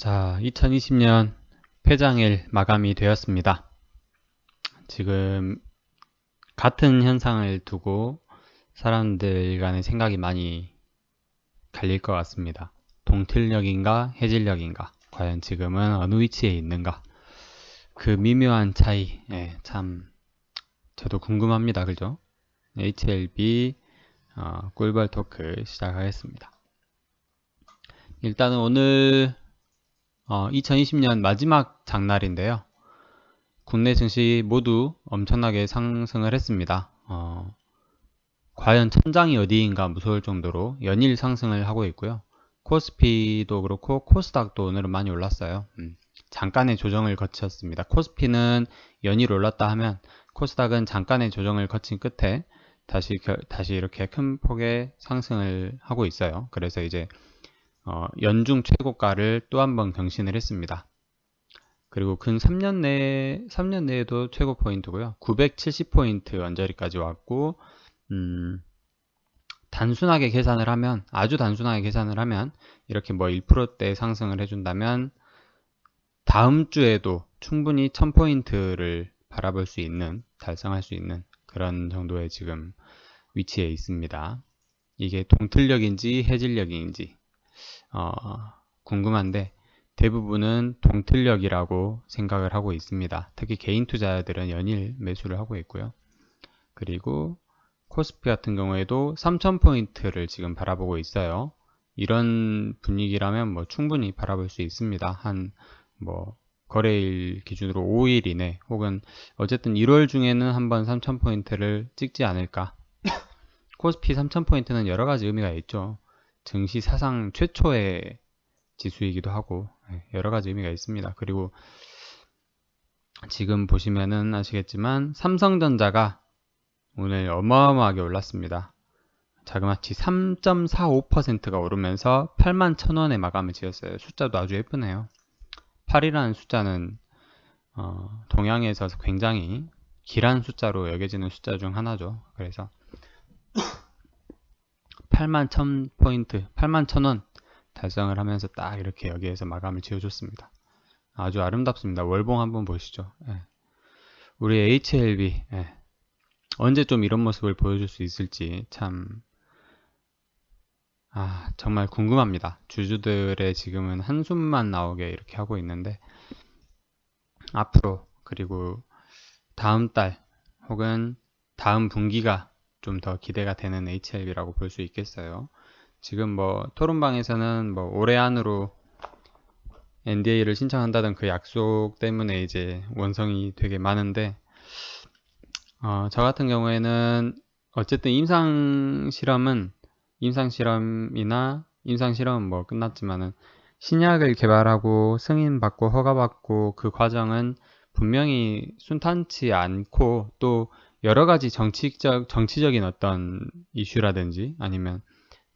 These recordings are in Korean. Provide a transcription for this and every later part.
자, 2020년 폐장일 마감이 되었습니다. 지금 같은 현상을 두고 사람들 간의 생각이 많이 갈릴 것 같습니다. 동틀력인가 해질력인가 과연 지금은 어느 위치에 있는가 그 미묘한 차이 예, 참 저도 궁금합니다. 그죠? HLB 어, 꿀벌 토크 시작하겠습니다. 일단은 오늘 어, 2020년 마지막 장날인데요. 국내 증시 모두 엄청나게 상승을 했습니다. 어, 과연 천장이 어디인가 무서울 정도로 연일 상승을 하고 있고요. 코스피도 그렇고 코스닥도 오늘은 많이 올랐어요. 음, 잠깐의 조정을 거쳤습니다. 코스피는 연일 올랐다 하면 코스닥은 잠깐의 조정을 거친 끝에 다시 다시 이렇게 큰 폭의 상승을 하고 있어요. 그래서 이제 어, 연중 최고가를 또 한 번 경신을 했습니다. 그리고 근 3년 내 3년 내에도 최고 포인트고요. 970포인트 언저리까지 왔고 음, 단순하게 계산을 하면 아주 단순하게 계산을 하면 이렇게 뭐 1%대 상승을 해준다면 다음 주에도 충분히 1000포인트를 바라볼 수 있는 달성할 수 있는 그런 정도의 지금 위치에 있습니다. 이게 동틀력인지 해질력인지 어, 궁금한데 대부분은 동틀력이라고 생각을 하고 있습니다. 특히 개인 투자자들은 연일 매수를 하고 있고요. 그리고 코스피 같은 경우에도 3000포인트를 지금 바라보고 있어요. 이런 분위기라면 뭐 충분히 바라볼 수 있습니다. 한 뭐 거래일 기준으로 5일 이내 혹은 어쨌든 1월 중에는 한번 3000포인트를 찍지 않을까. 코스피 3000포인트는 여러 가지 의미가 있죠. 증시 사상 최초의 지수이기도 하고 네, 여러 가지 의미가 있습니다. 그리고 지금 보시면은 아시겠지만 삼성전자가 오늘 어마어마하게 올랐습니다. 자그마치 3.45%가 오르면서 8만 1000원에 마감을 지었어요. 숫자도 아주 예쁘네요. 8이라는 숫자는 어, 동양에서 굉장히 길한 숫자로 여겨지는 숫자 중 하나죠. 그래서 8만 1000 포인트, 8만 1000원 달성을 하면서 딱 이렇게 여기에서 마감을 지어줬습니다. 아주 아름답습니다. 월봉 한번 보시죠. 예. 우리 HLB 예. 언제 좀 이런 모습을 보여줄 수 있을지 참 아, 정말 궁금합니다. 주주들의 지금은 한숨만 나오게 이렇게 하고 있는데 앞으로 그리고 다음 달 혹은 다음 분기가 좀 더 기대가 되는 HLB라고 볼 수 있겠어요. 지금 뭐 토론방에서는 뭐 올해 안으로 NDA를 신청한다던 그 약속 때문에 이제 원성이 되게 많은데 어, 저 같은 경우에는 어쨌든 임상 실험은 임상 실험이나 임상 실험은 뭐 끝났지만은 신약을 개발하고 승인받고 허가받고 그 과정은 분명히 순탄치 않고 또 여러 가지 정치적, 정치적인 어떤 이슈라든지 아니면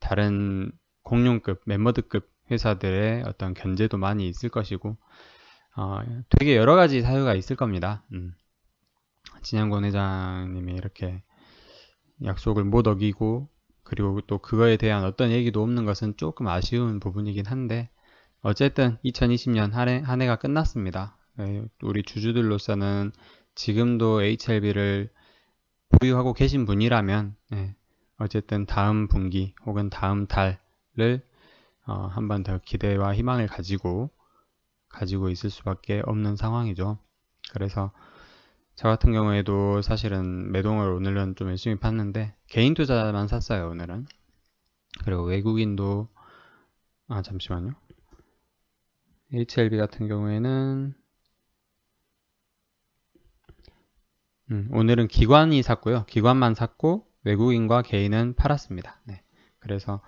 다른 공룡급, 멤버드급 회사들의 어떤 견제도 많이 있을 것이고, 어, 되게 여러 가지 사유가 있을 겁니다. 음. 진양권 회장님이 이렇게 약속을 못 어기고, 그리고 또 그거에 대한 어떤 얘기도 없는 것은 조금 아쉬운 부분이긴 한데, 어쨌든 2020년 한, 해, 한 해가 끝났습니다. 예, 우리 주주들로서는 지금도 HLB를 보유하고 계신 분이라면 네, 어쨌든 다음 분기 혹은 다음 달을 어, 한 번 더 기대와 희망을 가지고 가지고 있을 수밖에 없는 상황이죠. 그래서 저 같은 경우에도 사실은 매동을 오늘은 좀 열심히 팠는데 개인 투자만 샀어요 오늘은. 그리고 외국인도 아 잠시만요. HLB 같은 경우에는 음, 오늘은 기관이 샀고요. 기관만 샀고 외국인과 개인은 팔았습니다. 네. 그래서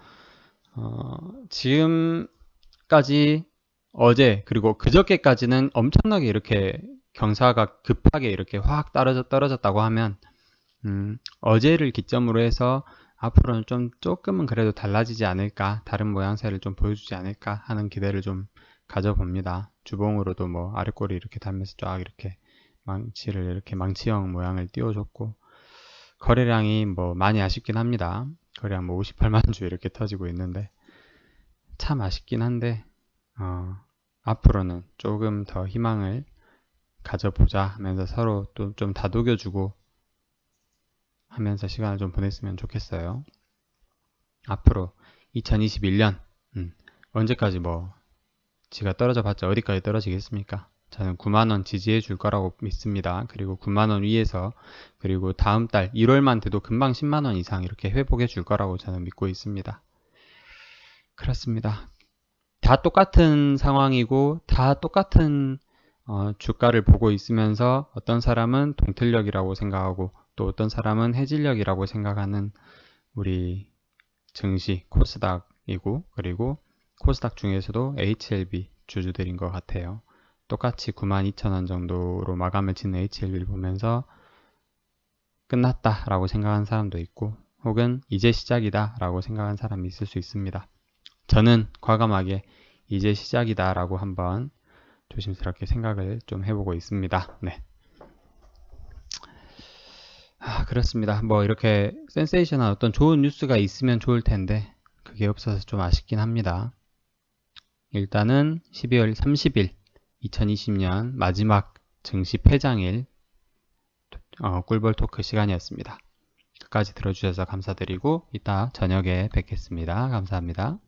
어, 지금까지 어제 그리고 그저께까지는 엄청나게 이렇게 경사가 급하게 이렇게 확 떨어져 떨어졌다고 하면 음, 어제를 기점으로 해서 앞으로는 좀 조금은 그래도 달라지지 않을까 다른 모양새를 좀 보여주지 않을까 하는 기대를 좀 가져봅니다. 주봉으로도 뭐 아래꼬리 이렇게 달면서 쫙 이렇게 망치를 이렇게 망치형 모양을 띄워줬고 거래량이 뭐 많이 아쉽긴 합니다. 거래량 뭐 58만 주 이렇게 터지고 있는데 참 아쉽긴 한데 어, 앞으로는 조금 더 희망을 가져보자 하면서 서로 또 좀 다독여주고 하면서 시간을 좀 보냈으면 좋겠어요. 앞으로 2021년 음, 언제까지 뭐 지가 떨어져 봤자 어디까지 떨어지겠습니까? 저는 9만원 지지해 줄 거라고 믿습니다. 그리고 9만원 위에서 그리고 다음 달 1월만 돼도 금방 10만원 이상 이렇게 회복해 줄 거라고 저는 믿고 있습니다. 그렇습니다. 다 똑같은 상황이고 다 똑같은 어, 주가를 보고 있으면서 어떤 사람은 동틀력이라고 생각하고 또 어떤 사람은 해질력이라고 생각하는 우리 증시 코스닥이고 그리고 코스닥 중에서도 HLB 주주들인 것 같아요. 똑같이 92,000원 정도로 마감을 짓는 HLB를 보면서 끝났다 라고 생각한 사람도 있고 혹은 이제 시작이다 라고 생각한 사람이 있을 수 있습니다. 저는 과감하게 이제 시작이다 라고 한번 조심스럽게 생각을 좀 해보고 있습니다. 네. 아, 그렇습니다. 뭐 이렇게 센세이션한 어떤 좋은 뉴스가 있으면 좋을 텐데 그게 없어서 좀 아쉽긴 합니다. 일단은 12월 30일 2020년 마지막 증시 폐장일 어, 꿀벌 토크 시간이었습니다. 끝까지 들어주셔서 감사드리고 이따 저녁에 뵙겠습니다. 감사합니다.